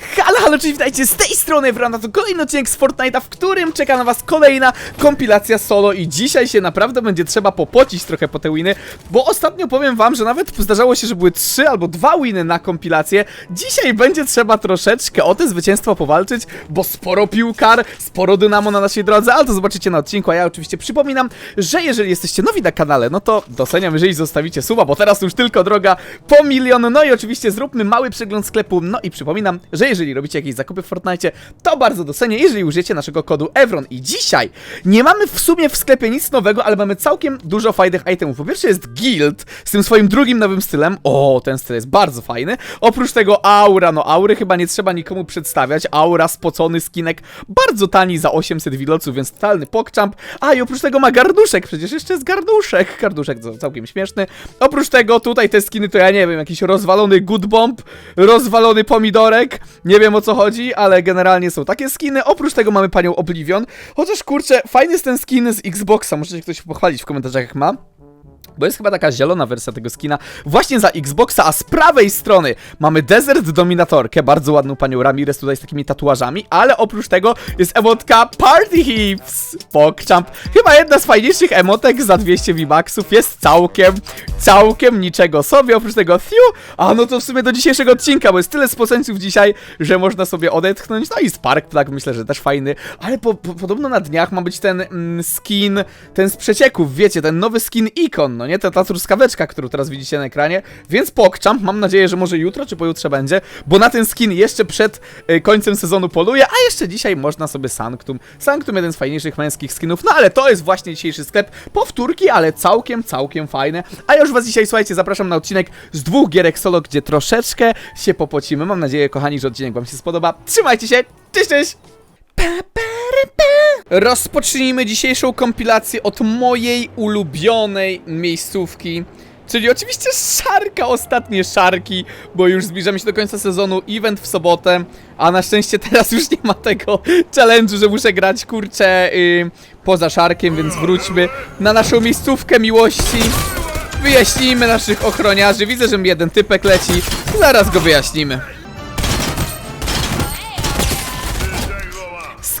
Halo, halo, cześć, witajcie z tej strony Wrona, to kolejny odcinek z Fortnite'a, w którym czeka na was kolejna kompilacja solo i dzisiaj się naprawdę będzie trzeba popocić trochę po te winy, bo ostatnio powiem wam, że nawet zdarzało się, że były trzy albo dwa winy na kompilację. Dzisiaj będzie trzeba troszeczkę o te zwycięstwo powalczyć, bo sporo piłkar, sporo dynamo na naszej drodze, ale to zobaczycie na odcinku, a ja oczywiście przypominam, że jeżeli jesteście nowi na kanale, no to doceniam, jeżeli zostawicie suba, bo teraz już tylko droga po milion, no i oczywiście zróbmy mały przegląd sklepu, no i przypominam, że jeżeli robicie jakieś zakupy w Fortnite, to bardzo docenię, jeżeli użyjecie naszego kodu EVRON. I dzisiaj nie mamy w sumie w sklepie nic nowego, ale mamy całkiem dużo fajnych itemów. Po pierwsze jest Guild z tym swoim drugim nowym stylem, o, ten styl jest bardzo fajny, oprócz tego Aura, no Aury chyba nie trzeba nikomu przedstawiać, Aura, spocony skinek, bardzo tani za 800 wiloców, więc totalny pokczamp, a i oprócz tego ma garduszek, przecież jeszcze jest garduszek, garduszek to całkiem śmieszny, oprócz tego tutaj te skiny to ja nie wiem, jakiś rozwalony good bomb, rozwalony pomidorek, nie wiem o co chodzi, ale generalnie są takie skiny, oprócz tego mamy panią Oblivion, chociaż kurczę, fajny jest ten skin z Xboxa, możecie ktoś pochwalić w komentarzach jak ma. Bo jest chyba taka zielona wersja tego skina. Właśnie za Xboxa, a z prawej strony mamy Desert Dominatorkę, bardzo ładną panią Ramirez tutaj z takimi tatuażami, ale oprócz tego jest emotka Party Hips, PogChamp. Chyba jedna z fajniejszych emotek za 200 V-Bucksów, jest całkiem, całkiem niczego sobie, oprócz tego Fiu, a no to w sumie do dzisiejszego odcinka, bo jest tyle spoceńców dzisiaj, że można sobie odetchnąć, no i Spark Plug myślę, że też fajny, ale po, po, podobno na dniach ma być ten mm, skin, ten z przecieków, wiecie, ten nowy skin Icon, no nie, ta, ta truskaweczka, którą teraz widzicie na ekranie, więc PogChamp, mam nadzieję, że może jutro czy pojutrze będzie, bo na ten skin jeszcze przed y, końcem sezonu poluję, a jeszcze dzisiaj można sobie Sanctum, Sanctum jeden z fajniejszych męskich skinów, no ale to jest właśnie dzisiejszy sklep, powtórki, ale całkiem, całkiem fajne, a ja już was dzisiaj, słuchajcie, zapraszam na odcinek z dwóch gierek solo, gdzie troszeczkę się popocimy, mam nadzieję, kochani, że odcinek wam się spodoba, trzymajcie się, cześć, cześć! Rozpocznijmy dzisiejszą kompilację od mojej ulubionej miejscówki. Czyli oczywiście szarka, ostatnie szarki, bo już zbliżamy się do końca sezonu, event w sobotę, a na szczęście teraz już nie ma tego challenge'u, że muszę grać, kurczę, yy, poza szarkiem, więc wróćmy na naszą miejscówkę miłości. Wyjaśnijmy naszych ochroniarzy, widzę, że mi jeden typek leci, zaraz go wyjaśnimy.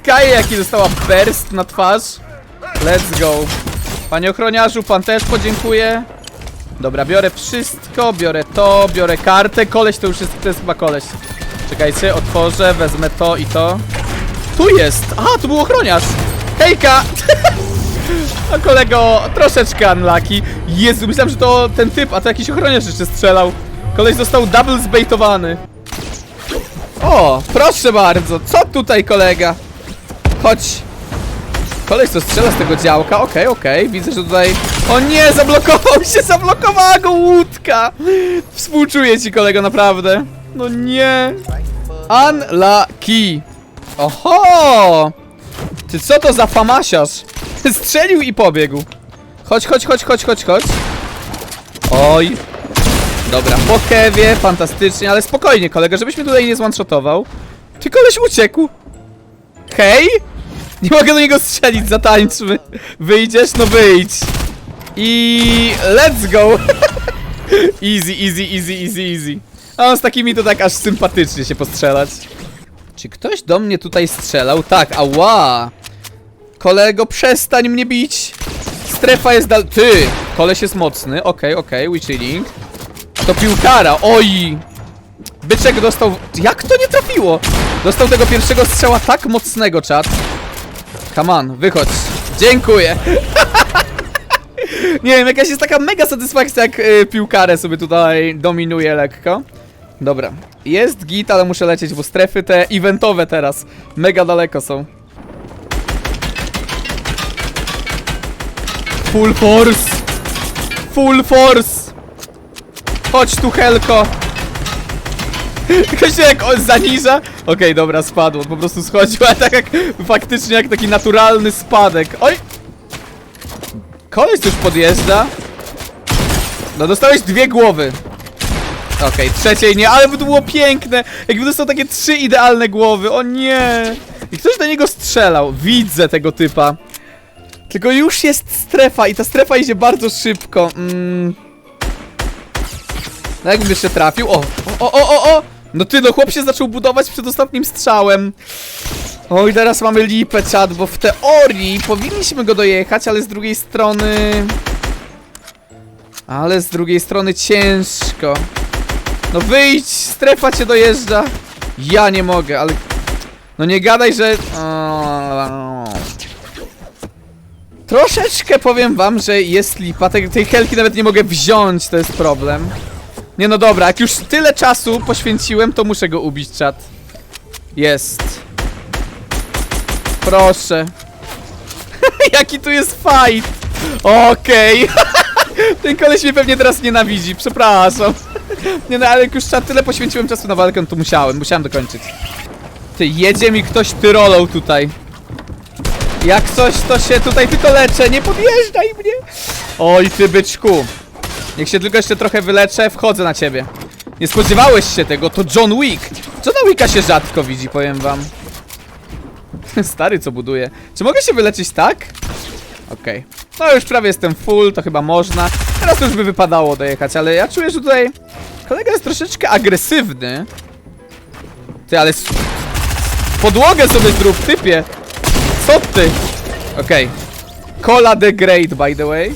Sky, jaki dostała burst na twarz. Let's go. Panie ochroniarzu, pan też podziękuję. Dobra, biorę wszystko, biorę to, biorę kartę. Koleś to już jest, to jest chyba koleś. Czekajcie, otworzę, wezmę to i to. Tu jest! Aha, tu był ochroniarz! Hejka! A kolego, troszeczkę unlucky. Jezu, myślałem, że to ten typ, a to jakiś ochroniarz jeszcze strzelał. Koleś został double zbaitowany. O, proszę bardzo, co tutaj kolega? Chodź. Koleś to strzela z tego działka, okej, okej, widzę, że tutaj... O nie, zablokował się, zablokowała go łódka! Współczuję ci kolego, naprawdę. No nie. Unlucky. Oho! Ty co to za famasiarz? Strzelił i pobiegł. Chodź, chodź, chodź, chodź, chodź, chodź. Oj. Dobra, po kewie, fantastycznie, ale spokojnie kolega, żebyś mnie tutaj nie zwanshotował. Ty koleś uciekł. Hej! Nie mogę do niego strzelić, zatańczmy. Wyjdziesz? No wyjdź. I let's go. easy, easy, easy, easy, easy. A on z takimi to tak aż sympatycznie się postrzelać. Czy ktoś do mnie tutaj strzelał? Tak, ała. Kolego, przestań mnie bić. Strefa jest dal... Ty! Koleś jest mocny, okej, okej, we chilling. To piłkara, oj! Byczek dostał... Jak to nie trafiło? Dostał tego pierwszego strzała tak mocnego, czat. Come on, wychodź. Dziękuję. nie wiem, jakaś jest taka mega satysfakcja, jak y, piłkarę sobie tutaj dominuje lekko. Dobra. Jest git, ale muszę lecieć, bo strefy te eventowe teraz mega daleko są. Full force! Full force! Chodź tu, Helko! Się jak on zaniża. Okej, dobra, spadł. Po prostu schodził, ale tak jak faktycznie jak taki naturalny spadek. Oj! Koleś już podjeżdża. No dostałeś dwie głowy. Okej, trzeciej nie, ale by to było piękne. Jakby dostał takie trzy idealne głowy. O nie! I ktoś do niego strzelał. Widzę tego typa. Tylko już jest strefa i ta strefa idzie bardzo szybko. Mm. No jakbym jeszcze trafił. O, o, o, o, o! No ty, no chłop się zaczął budować przed ostatnim strzałem. Oj, teraz mamy lipę, czad, bo w teorii powinniśmy go dojechać, ale z drugiej strony... Ale z drugiej strony ciężko. No wyjdź, strefa cię dojeżdża. Ja nie mogę, ale... No nie gadaj, że... Troszeczkę powiem wam, że jest lipa. Tej, tej helki nawet nie mogę wziąć, to jest problem. Nie no dobra, jak już tyle czasu poświęciłem, to muszę go ubić, czat. Jest. Proszę. Jaki tu jest fight. Okej. Ten koleś mnie pewnie teraz nienawidzi, przepraszam. Nie no, ale jak już czat, tyle poświęciłem czasu na walkę, to musiałem, musiałem dokończyć. Ty, jedzie mi ktoś tyrolą tutaj. Jak coś, to się tutaj tylko leczę, nie podjeżdżaj mnie. Oj, ty byczku. Niech się tylko jeszcze trochę wyleczę, wchodzę na ciebie. Nie spodziewałeś się tego, to John Wick. Johna Wicka się rzadko widzi, powiem wam. Stary, co buduje. Czy mogę się wyleczyć tak? Okej. No już prawie jestem full, to chyba można. Teraz już by wypadało dojechać, ale ja czuję, że tutaj kolega jest troszeczkę agresywny. Ty, ale podłogę sobie zrób, typie. Co ty? Okej. Cola the Great, by the way.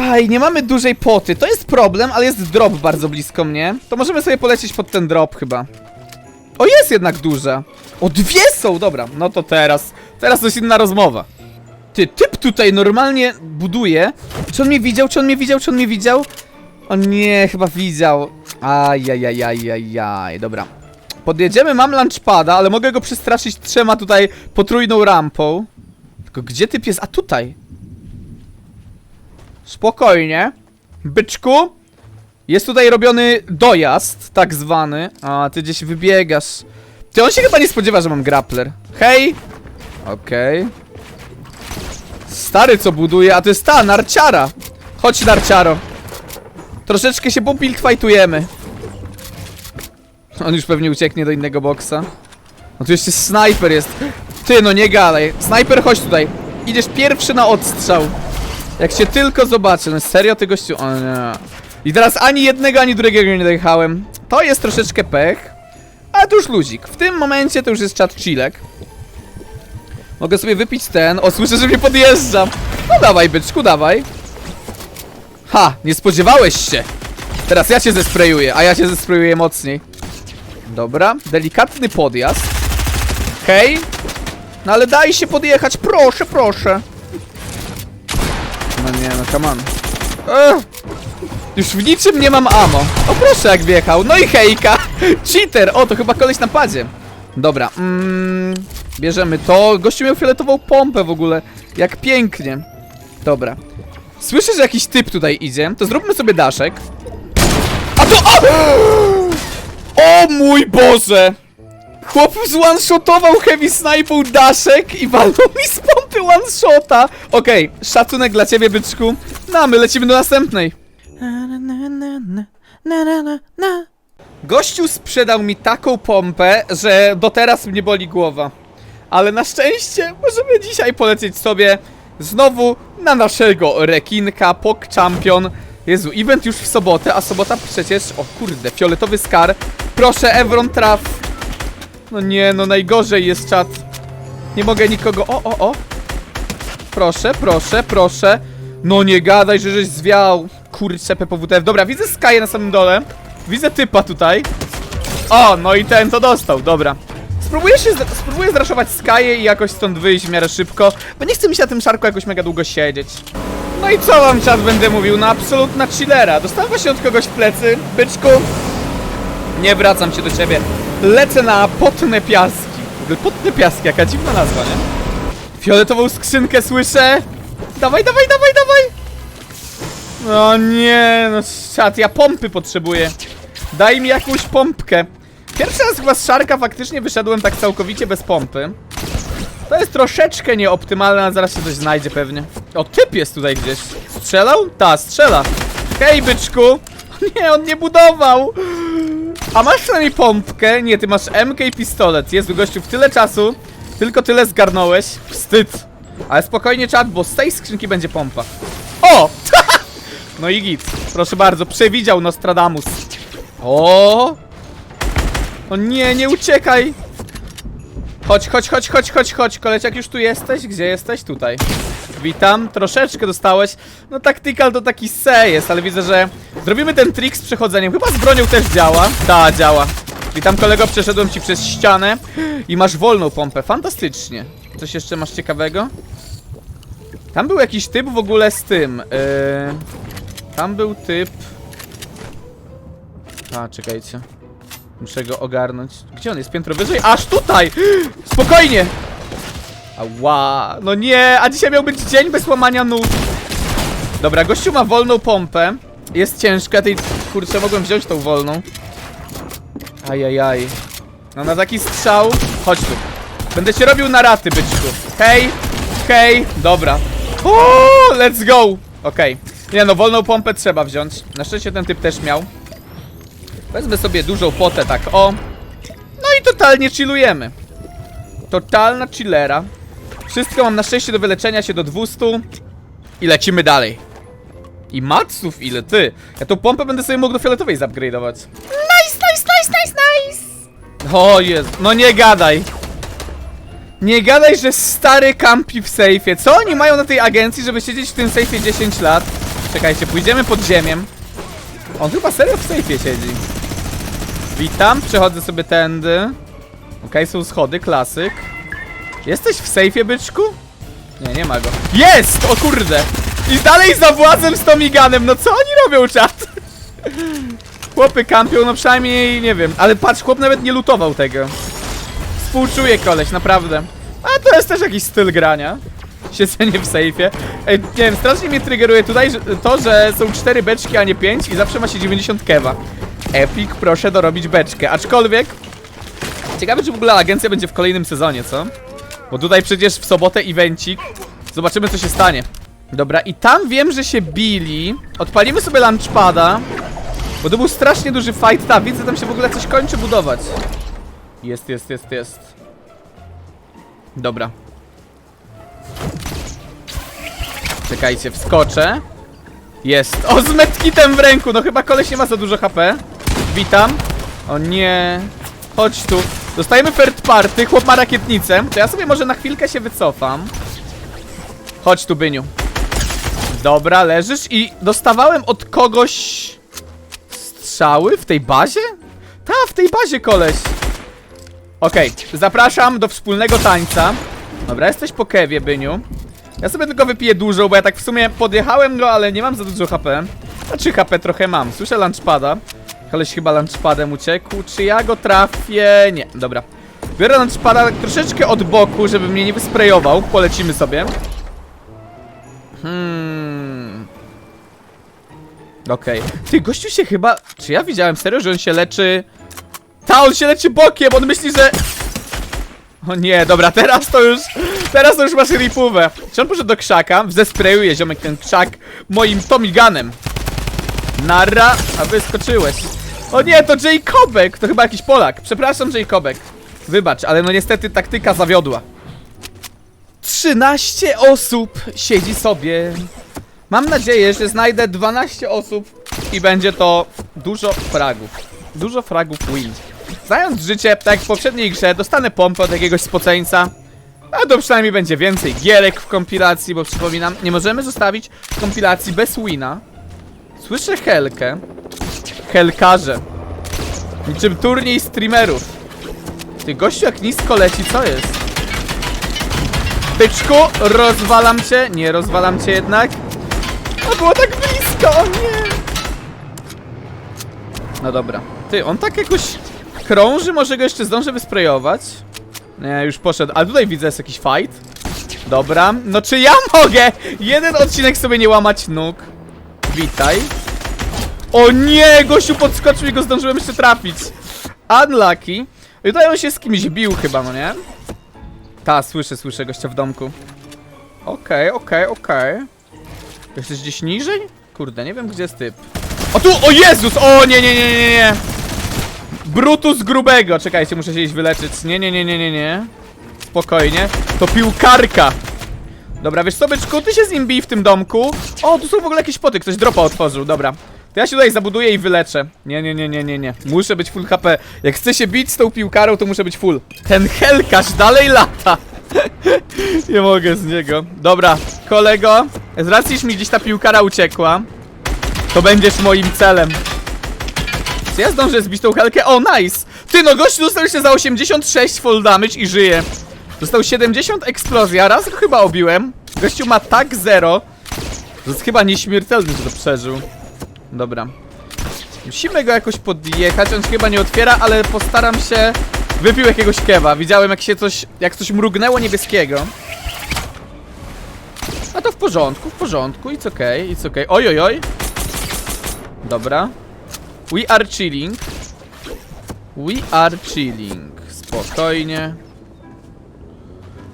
Aj, nie mamy dużej poty. To jest problem, ale jest drop bardzo blisko mnie. To możemy sobie polecieć pod ten drop chyba. O, jest jednak duża. O, dwie są, dobra. No to teraz. Teraz to jest inna rozmowa. Ty, typ tutaj normalnie buduje. Czy on mnie widział? Czy on mnie widział? Czy on mnie widział? O nie, chyba widział. Ajajajajajaj, dobra. Podjedziemy, mam launchpada, ale mogę go przestraszyć trzema tutaj potrójną rampą. Tylko gdzie typ jest? A tutaj. Spokojnie. Byczku. Jest tutaj robiony dojazd, tak zwany. A, ty gdzieś wybiegasz. Ty, on się chyba nie spodziewa, że mam grappler. Hej! Okej. Stary, co buduje? A to jest ta, narciara. Chodź, narciaro. Troszeczkę się fightujemy. On już pewnie ucieknie do innego boksa. No tu jeszcze snajper jest. Ty, no nie galej. Snajper, chodź tutaj. Idziesz pierwszy na odstrzał. Jak cię tylko zobaczę. No serio, ty gościu? O nie. I teraz ani jednego, ani drugiego nie dojechałem. To jest troszeczkę pech. Ale to już luzik. W tym momencie to już jest czat. Mogę sobie wypić ten. O, słyszę, że mnie podjeżdżam. No dawaj, byczku, dawaj. Ha, nie spodziewałeś się. Teraz ja cię zesprayuję, a ja cię zesprayuję mocniej. Dobra, delikatny podjazd. Hej. No ale daj się podjechać, proszę, proszę. No nie, no come on. Ugh. Już w niczym nie mam ammo. O proszę jak wjechał. No i hejka. Cheater. O, to chyba koleś na padzie. Dobra. Mm, bierzemy to. Gościu miał fioletową pompę w ogóle. Jak pięknie. Dobra. Słyszę, że jakiś typ tutaj idzie. To zróbmy sobie daszek. A to... O! O mój Boże! Chłop zone-shotował heavy snipą daszek i walnął mi z pompy one-shota. Okej, szacunek dla ciebie, byczku. No, my lecimy do następnej. Gościu sprzedał mi taką pompę, że do teraz mnie boli głowa. Ale na szczęście możemy dzisiaj polecieć sobie znowu na naszego rekinka, Pok Champion. Jezu, event już w sobotę, a sobota przecież... O kurde, fioletowy skar. Proszę, Evron traf. No nie, no najgorzej jest czat. Nie mogę nikogo... O, o, o. Proszę, proszę, proszę. No nie gadaj, że żeś zwiał. Kurczę, PPWTF. Dobra, widzę Sky'a na samym dole. Widzę typa tutaj. O, no i ten to dostał, dobra. Spróbuję się, spróbuję zraszować Sky'ę i jakoś stąd wyjść w miarę szybko, bo nie chce mi się na tym szarku jakoś mega długo siedzieć. No i co wam czas będę mówił? No absolutna chillera. Dostałem właśnie od kogoś w plecy, byczku. Nie wracam się do ciebie. Lecę na potne piaski. W ogóle potne piaski, jaka dziwna nazwa, nie? Fioletową skrzynkę słyszę. Dawaj, dawaj, dawaj, dawaj. No nie, no czat, ja pompy potrzebuję. Daj mi jakąś pompkę. Pierwszy raz chyba z szarka faktycznie wyszedłem tak całkowicie bez pompy. To jest troszeczkę nieoptymalne, ale zaraz się coś znajdzie pewnie. O, typ jest tutaj gdzieś. Strzelał? Ta, strzela. Hej, byczku. Nie, on nie budował. A masz przynajmniej pompkę? Nie, ty masz MK i pistolet. Jezu, gościu, w tyle czasu tylko tyle zgarnąłeś. Wstyd. Ale spokojnie, czat, bo z tej skrzynki będzie pompa. O! No i git. Proszę bardzo, przewidział Nostradamus. O! O nie, nie uciekaj! Chodź, chodź, chodź, chodź, chodź, chodź, koleciak, już tu jesteś? Gdzie jesteś? Tutaj. Witam, troszeczkę dostałeś. No tactical to taki se jest, ale widzę, że zrobimy ten trik z przechodzeniem. Chyba z bronią też działa. Ta, działa. Witam kolego, przeszedłem ci przez ścianę i masz wolną pompę. Fantastycznie. Coś jeszcze masz ciekawego? Tam był jakiś typ w ogóle z tym. Yy... Tam był typ. A, czekajcie. Muszę go ogarnąć. Gdzie on jest? Piętro wyżej? Aż tutaj! Spokojnie! Ała, no nie, a dzisiaj miał być dzień bez łamania nóg. Dobra, gościu ma wolną pompę. Jest ciężka, tej kurczę, mogłem wziąć tą wolną. Ajajaj. No na taki strzał. Chodź tu. Będę cię robił na raty, byczku. Hej, hej, dobra. Uuu, let's go. Okej. Nie no, wolną pompę trzeba wziąć. Na szczęście ten typ też miał. Wezmę sobie dużą potę, tak o. No i totalnie chillujemy. Totalna chillera. Wszystko mam na szczęście do wyleczenia się do 200. I lecimy dalej. I matsów ile, ty? Ja tą pompę będę sobie mógł do fioletowej zupgrade'ować. Nice, nice, nice, nice, nice! O jest, no nie gadaj. Nie gadaj, że stary kampi w sejfie. Co oni mają na tej agencji, żeby siedzieć w tym sejfie 10 lat? Czekajcie, pójdziemy pod ziemię. On chyba serio w sejfie siedzi. Witam, przechodzę sobie tędy. Okej, są schody, klasyk. Jesteś w sejfie, byczku? Nie, nie ma go. Jest! O kurde! I dalej za władzem z Tomiganem, no co oni robią, czat? Chłopy kampią, no przynajmniej, nie wiem. Ale patrz, chłop nawet nie lutował tego. Współczuję koleś, naprawdę. A to jest też jakiś styl grania. Siedzenie w sejfie. Ej, nie wiem, strasznie mnie triggeruje tutaj to, że są 4 beczki, a nie 5 i zawsze ma się 90 kewa. Epic, proszę dorobić beczkę. Aczkolwiek... Ciekawe, czy w ogóle agencja będzie w kolejnym sezonie, co? Bo tutaj przecież w sobotę evencik. Zobaczymy, co się stanie. Dobra, i tam wiem, że się bili. Odpalimy sobie launchpada. Bo to był strasznie duży fight, ta, widzę, tam się w ogóle coś kończy budować. Jest, jest, jest, jest. Dobra. Czekajcie, wskoczę. Jest. O, z medkitem w ręku, no chyba koleś nie ma za dużo HP. Witam. O nie. Chodź tu. Dostajemy third party, chłop ma rakietnicę. To ja sobie może na chwilkę się wycofam. Chodź tu, Byniu. Dobra, leżysz i dostawałem od kogoś strzały w tej bazie? Ta, w tej bazie koleś. Okej, zapraszam do wspólnego tańca. Dobra, jesteś po kewie, Byniu. Ja sobie tylko wypiję dużo, bo ja tak w sumie podjechałem go, ale nie mam za dużo HP. Znaczy HP trochę mam. Słyszę lunchpada. Koleś chyba lunchpadem uciekł. Czy ja go trafię? Nie, dobra. Biorę lunchpada troszeczkę od boku, żeby mnie nie wysprejował. Polecimy sobie. Hmm. Okej. Ty, gościu się chyba... Czy ja widziałem serio, że on się leczy... Ta, on się leczy bokiem, on myśli, że... O nie, dobra, teraz to już... Teraz to już masz ripówę. Czy on poszedł do krzaka? Zesprejuje ziomek ten krzak moim Tomiganem. Nara, a wyskoczyłeś. O nie, to Jacobek! To chyba jakiś Polak. Przepraszam, Jacobek. Wybacz, ale no niestety taktyka zawiodła. 13 osób siedzi sobie. Mam nadzieję, że znajdę 12 osób i będzie to dużo fragów. Dużo fragów win. Znając życie, tak jak w poprzedniej grze, dostanę pompę od jakiegoś spoceńca. A to przynajmniej będzie więcej gierek w kompilacji, bo przypominam, nie możemy zostawić kompilacji bez wina. Słyszę Helkę. Helkarze. Niczym turniej streamerów. Ty gościu jak nisko leci, co jest? Tyczku, rozwalam cię. Nie rozwalam cię jednak. Było tak blisko, o nie. No dobra. Ty, on tak jakoś krąży, może go jeszcze zdążę wysprejować? Nie, już poszedł. Ale tutaj widzę jest jakiś fight. Dobra. No czy ja mogę jeden odcinek sobie nie łamać nóg? Witaj. O nie, gościu podskoczył i go zdążyłem jeszcze trafić. Unlucky. I tutaj on się z kimś bił chyba, no nie? Ta, słyszę, słyszę gościa w domku. Okej, okej, okej. Jesteś gdzieś niżej? Kurde, nie wiem gdzie jest typ. O tu, o Jezus! O nie, nie, nie, nie, nie! Brutus grubego! Czekajcie, muszę się iść wyleczyć. Nie, nie, nie, nie, nie, nie. Spokojnie. To piłkarka! Dobra, wiesz co, byczku, ty się z nim bij w tym domku. O, tu są w ogóle jakieś poty, ktoś dropa otworzył, dobra. To ja się tutaj zabuduję i wyleczę. Nie, nie, nie, nie, nie, nie. Muszę być full HP. Jak chcę się bić z tą piłkarą, to muszę być full. Ten helkarz dalej lata. Nie mogę z niego. Dobra, kolego. Z racji, iż mi gdzieś ta piłkara uciekła, to będziesz moim celem. Czy ja zdążę zbić tą helkę? O, nice! Ty no, gość dostał się za 86 full damage i żyje. Dostał 70 eksplozja, raz go chyba obiłem. Gościu ma tak zero. To jest chyba nieśmiertelny, że to przeżył. Dobra. Musimy go jakoś podjechać, on chyba nie otwiera, ale postaram się... Wypił jakiegoś kewa, widziałem jak się coś... jak coś mrugnęło niebieskiego. A to w porządku, w porządku, it's okay, it's okay. Oj, oj, oj. Dobra. We are chilling. We are chilling. Spokojnie.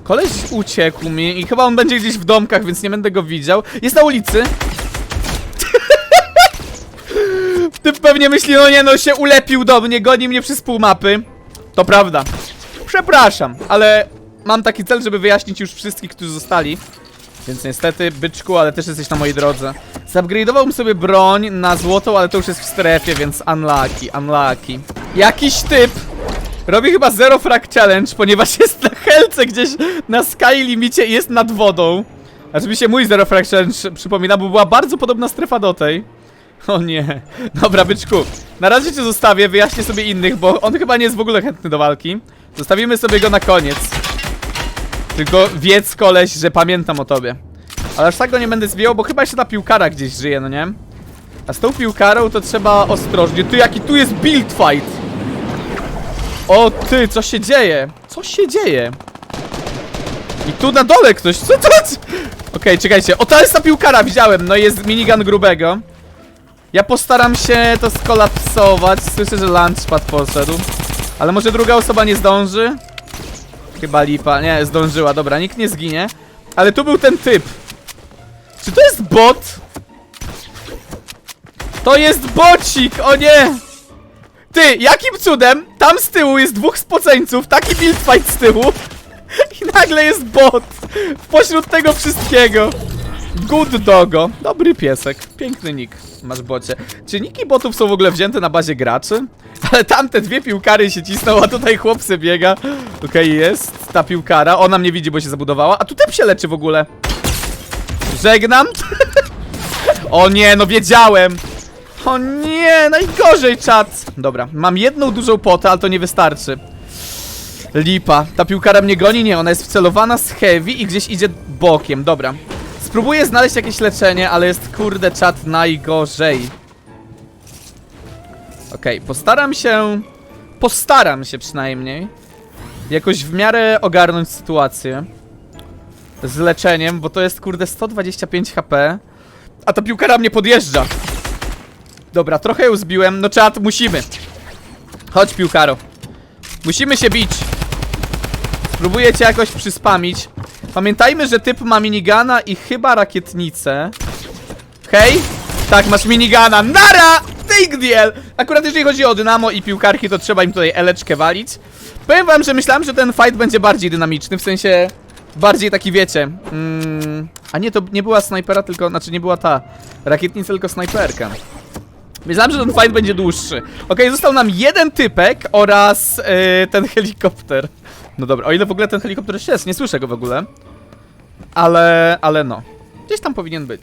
Koleś uciekł mi i chyba on będzie gdzieś w domkach, więc nie będę go widział. Jest na ulicy. Typ pewnie myśli, no nie no, się ulepił do mnie, goni mnie przez pół mapy. To prawda. Przepraszam, ale mam taki cel, żeby wyjaśnić już wszystkich, którzy zostali. Więc niestety, byczku, ale też jesteś na mojej drodze. Zupgrade'owałbym sobie broń na złotą, ale to już jest w strefie, więc unlucky, unlucky. Jakiś typ robi chyba zero frag challenge, ponieważ jest na helce gdzieś na sky limicie i jest nad wodą. Się mój zero frag challenge przypomina, bo była bardzo podobna strefa do tej. O nie. Dobra, byczku. Na razie cię zostawię, wyjaśnię sobie innych, bo on chyba nie jest w ogóle chętny do walki. Zostawimy sobie go na koniec. Tylko wiedz koleś, że pamiętam o tobie. Ale aż tak go nie będę zbijał, bo chyba jeszcze ta piłkara gdzieś żyje, no nie? A z tą piłkarą to trzeba ostrożnie. Ty, jaki tu jest build fight! O ty, co się dzieje? Co się dzieje? I tu na dole ktoś, co to? Okej, czekajcie, o to jest ta piłkara, widziałem, no jest minigun grubego. Ja postaram się to skolapsować, słyszę, że launchpad poszedł. Ale może druga osoba nie zdąży? Chyba lipa, nie, zdążyła, dobra, nikt nie zginie. Ale tu był ten typ. Czy to jest bot? To jest bocik, o nie! Ty, jakim cudem tam z tyłu jest dwóch spoceńców, taki build fight z tyłu i nagle jest bot pośród tego wszystkiego. Good dogo, dobry piesek, piękny nick masz bocie. Czy niki botów są w ogóle wzięte na bazie graczy? Ale tamte dwie piłkary się cisną, a tutaj chłop se biega. Okej, jest ta piłkara, ona mnie widzi, bo się zabudowała, a tu typ się leczy w ogóle. Żegnam. o nie, no wiedziałem. O nie, najgorzej czat. Dobra, mam jedną dużą potę, ale to nie wystarczy. Lipa. Ta piłkara mnie goni? Nie, ona jest wcelowana z heavy i gdzieś idzie bokiem. Dobra. Spróbuję znaleźć jakieś leczenie, ale jest kurde czat najgorzej. Okej, postaram się... Postaram się przynajmniej jakoś w miarę ogarnąć sytuację z leczeniem, bo to jest kurde 125 HP, a ta piłkara mnie podjeżdża. Dobra, trochę ją zbiłem. No czat, musimy. Chodź, piłkaro. Musimy się bić. Spróbuję cię jakoś przyspamić. Pamiętajmy, że typ ma minigana i chyba rakietnicę. Hej? Tak, masz minigana. Nara! Big deal! Akurat jeżeli chodzi o dynamo i piłkarki, to trzeba im tutaj eleczkę walić. Powiem wam, że myślałem, że ten fight będzie bardziej dynamiczny, w sensie... Bardziej taki, wiecie... Mm, a nie, to nie była snajpera, tylko... Znaczy, nie była ta rakietnica, tylko snajperka. Myślałem, że ten fight będzie dłuższy. Okej, został nam jeden typek oraz yy, ten helikopter. No dobra, o ile w ogóle ten helikopter jeszcze jest, nie słyszę go w ogóle. Ale, ale no. Gdzieś tam powinien być.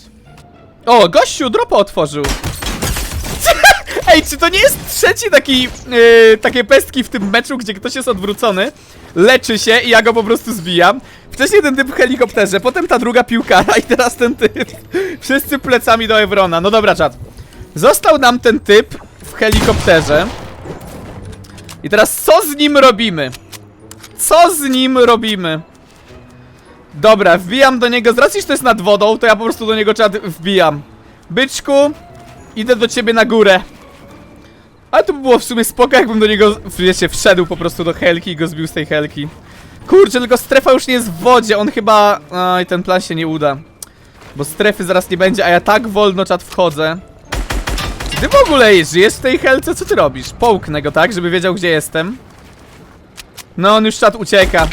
O, gościu, dropa otworzył. Ej, czy to nie jest trzeci taki, yy, takie pestki w tym meczu, gdzie ktoś jest odwrócony, leczy się i ja go po prostu zbijam? Wcześniej ten typ w helikopterze, potem ta druga piłkara i teraz ten typ. Wszyscy plecami do Evrona. No dobra, czat. Został nam ten typ w helikopterze. I teraz co z nim robimy? Co z nim robimy? Dobra, wbijam do niego. Z racji, że to jest nad wodą, to ja po prostu do niego czat wbijam. Byczku, idę do ciebie na górę. Ale to by było w sumie spoko, jakbym do niego, wiecie, wszedł po prostu do helki i go zbił z tej helki. Kurczę, tylko strefa już nie jest w wodzie, on chyba... Oj, ten plan się nie uda. Bo strefy zaraz nie będzie, a ja tak wolno czat wchodzę. Ty w ogóle żyjesz w tej helce? Co ty robisz? Połknę go, tak? Żeby wiedział, gdzie jestem. No, on już czat ucieka.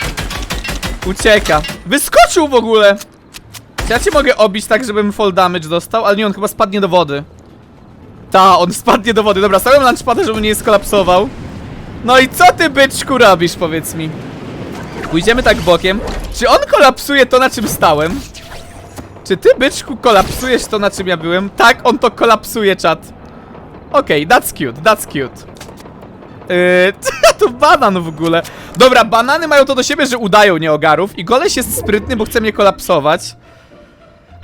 Ucieka. Wyskoczył w ogóle! Ja cię mogę obić tak, żebym fall damage dostał? Ale nie, on chyba spadnie do wody. Ta, on spadnie do wody. Dobra, stałem lunchpada, żeby nie skolapsował. No i co ty, byczku, robisz, powiedz mi? Pójdziemy tak bokiem. Czy on kolapsuje to, na czym stałem? Czy ty, byczku, kolapsujesz to, na czym ja byłem? Tak, on to kolapsuje, czat. Okej, that's cute, that's cute. Yy, to banan w ogóle. Dobra, banany mają to do siebie, że udają nieogarów i koleś jest sprytny, bo chce mnie kolapsować.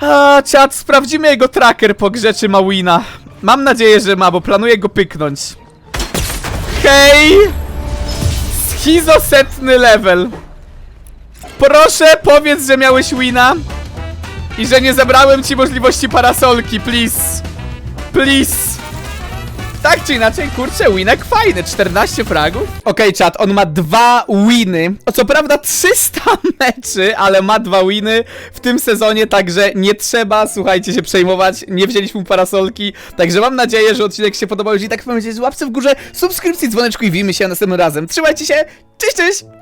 A, czat, sprawdzimy jego tracker po grze, czy ma wina. Mam nadzieję, że ma, bo planuję go pyknąć. Hej! Schizosetny level. Proszę, powiedz, że miałeś wina. I że nie zabrałem ci możliwości parasolki, please. Please. Tak czy inaczej, kurczę, winek fajny, 14 fragów. Okej, czat, on ma dwa winy. O, co prawda 300 meczy, ale ma dwa winy w tym sezonie, także nie trzeba, słuchajcie, się przejmować. Nie wzięliśmy parasolki, także mam nadzieję, że odcinek się podobał. Jeżeli tak, pamiętajcie, łapce w górze, subskrypcji, dzwoneczku i widzimy się następnym razem. Trzymajcie się, cześć, cześć!